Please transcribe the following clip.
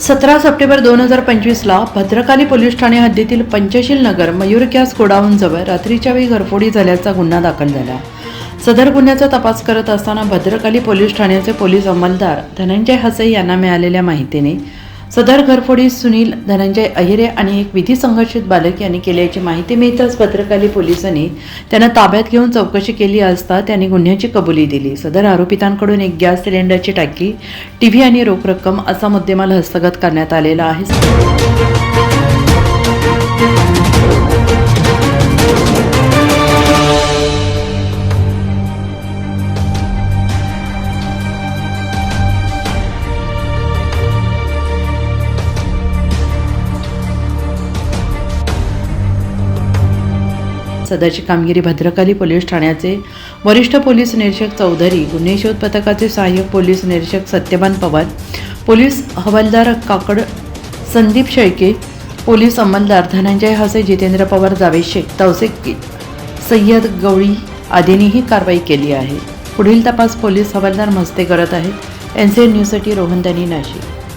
सतरा सप्टेंबर दोन हजार पंचवीसला भद्रकाली पोलीस ठाणे हद्दीतील पंचशील नगर मयूर गॅस गोडाऊनजवळ रात्रीच्या वेळी घरफोडी झाल्याचा गुन्हा दाखल झाला. सदर गुन्ह्याचा तपास करत असताना भद्रकाली पोलीस ठाण्याचे पोलीस अंमलदार धनंजय हसे यांना मिळालेल्या माहितीने सदर घरफोडी सुनील धनंजय अहिरे आणि एक विधी संघर्षित बालक यांनी केल्याची माहिती मिळताच पत्रकारी पोलिसांनी त्यांना ताब्यात घेऊन चौकशी केली असता त्यांनी गुन्ह्याची कबुली दिली. सदर आरोपितांकडून एक गॅस सिलेंडरची टाकी टीव्ही आणि रोख रक्कम असा मुद्देमाल हस्तगत करण्यात आलेला आहे. सदाची कामगिरी भद्रकाली पोलीस ठाण्याचे वरिष्ठ पोलीस निरीक्षक चौधरी गुन्हे शोध पथकाचे सहाय्यक पोलीस निरीक्षक सत्यवान पवार पोलीस हवालदार काकड संदीप शेळके पोलीस अंमलदार धनंजय हसे जितेंद्र पवार जावेद शेख तौसिक सय्यद गवळी आदींनी ही कारवाई केली आहे. पुढील तपास पोलीस हवालदार मस्ते करत आहेत. एन सी एन न्यूजसाठी रोहनदानी नाशिक.